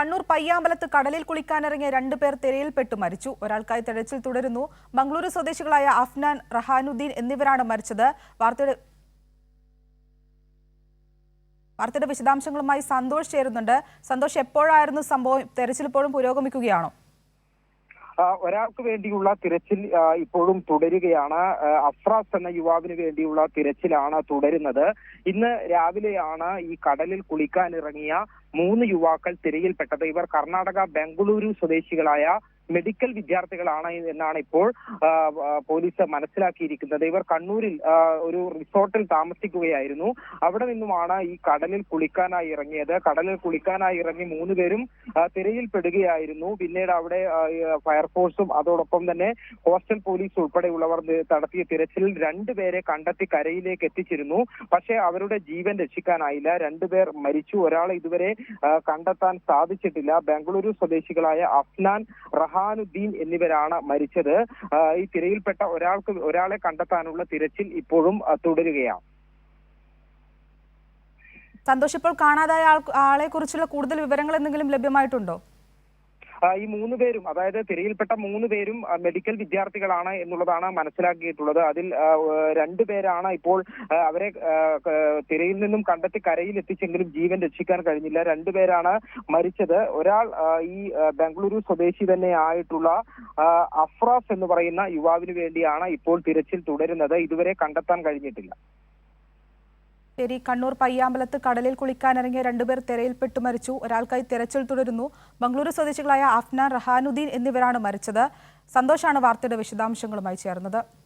കണ്ണൂർ പയ്യാമ്പലത്ത് കടലിൽ കുളിക്കാനിറങ്ങിയ രണ്ടുപേർ തിരയിൽപ്പെട്ടു മരിച്ചു. ഒരാൾക്കായി തെരച്ചിൽ തുടരുന്നു. മംഗളൂരു സ്വദേശികളായ അഫ്നാൻ റഹാനുദ്ദീൻ എന്നിവരാണ് മരിച്ചത്. വാർത്തയുടെ വാർത്തയുടെ വിശദാംശങ്ങളുമായി സന്തോഷ് ചേരുന്നുണ്ട്. സന്തോഷ് എപ്പോഴായിരുന്നു സംഭവം? തെരച്ചിൽ ഇപ്പോഴും പുരോഗമിക്കുകയാണോ? ഒരാൾക്ക് വേണ്ടിയുള്ള തിരച്ചിൽ ഇപ്പോഴും തുടരുകയാണ്. അഫ്രാസ് എന്ന യുവാവിന് വേണ്ടിയുള്ള തിരച്ചിലാണ് തുടരുന്നത്. ഇന്ന് രാവിലെയാണ് ഈ കടലിൽ കുളിക്കാനിറങ്ങിയ മൂന്ന് യുവാക്കൾ തിരയിൽപ്പെട്ടത്. ഇവർ കർണാടക ബംഗളൂരു സ്വദേശികളായ മെഡിക്കൽ വിദ്യാർത്ഥികളാണ് എന്നാണ് ഇപ്പോൾ പോലീസ് മനസ്സിലാക്കിയിരിക്കുന്നത്. ഇവർ കണ്ണൂരിൽ ഒരു റിസോർട്ടിൽ താമസിക്കുകയായിരുന്നു. അവിടെ നിന്നുമാണ് ഈ കടലിൽ കുളിക്കാനായി ഇറങ്ങിയത്. കടലിൽ കുളിക്കാനായി ഇറങ്ങി മൂന്ന് പേരും തിരയിൽ തിരയിൽപ്പെടുകയായിരുന്നു പിന്നീട് അവിടെ ഫയർഫോഴ്സും അതോടൊപ്പം തന്നെ ഹോസ്റ്റൽ പോലീസ് ഉൾപ്പെടെയുള്ളവർ നടത്തിയ തിരച്ചിലിൽ രണ്ടുപേരെ കണ്ടെത്തി കരയിലേക്ക് എത്തിച്ചിരുന്നു. പക്ഷേ അവരുടെ ജീവൻ രക്ഷിക്കാനായില്ല. രണ്ടുപേർ മരിച്ചു. ഒരാളെ ഇതുവരെ കണ്ടെത്താൻ സാധിച്ചിട്ടില്ല. ബംഗളൂരു സ്വദേശികളായ അഫ്നാൻ റഹാനുദ്ദീൻ എന്നിവരാണ് മരിച്ചത്. ഈ തിരയിൽപ്പെട്ട ഒരാൾക്ക് ഒരാളെ കണ്ടെത്താനുള്ള തിരച്ചിൽ ഇപ്പോഴും തുടരുകയാണ്. സന്തോഷ് ഇപ്പോൾ കാണാതായ ആളെ കുറിച്ചുള്ള കൂടുതൽ വിവരങ്ങൾ എന്തെങ്കിലും ലഭ്യമായിട്ടുണ്ടോ? ഈ മൂന്ന് പേരും അതായത് തിരയിൽപ്പെട്ട മൂന്ന് പേരും മെഡിക്കൽ വിദ്യാർത്ഥികളാണ് എന്നുള്ളതാണ് മനസ്സിലാക്കിയിട്ടുള്ളത്. അതിൽ രണ്ടു പേരാണ് ഇപ്പോൾ അവരെ തിരയിൽ നിന്നും കണ്ടെത്തി കരയിൽ എത്തിച്ചെങ്കിലും ജീവൻ രക്ഷിക്കാൻ കഴിഞ്ഞില്ല. രണ്ടു പേരാണ് മരിച്ചത്. ഒരാൾ ഈ ബംഗളൂരു സ്വദേശി തന്നെ ആയിട്ടുള്ള അഫ്രാസ് എന്ന് പറയുന്ന യുവാവിന് വേണ്ടിയാണ് ഇപ്പോൾ തിരച്ചിൽ തുടരുന്നത്. ഇതുവരെ കണ്ടെത്താൻ കഴിഞ്ഞിട്ടില്ല. ശരി കണ്ണൂർ പയ്യാമ്പലത്ത് കടലിൽ കുളിക്കാനിറങ്ങിയ രണ്ടുപേർ തിരയിൽപ്പെട്ടു മരിച്ചു. ഒരാൾക്കായി തെരച്ചിൽ തുടരുന്നു. മംഗളൂരു സ്വദേശികളായ അഫ്നാൻ റഹാനുദ്ദീൻ എന്നിവരാണ് മരിച്ചത്. സന്തോഷാണ് വാർത്തയുടെ വിശദാംശങ്ങളുമായി ചേർന്നത്.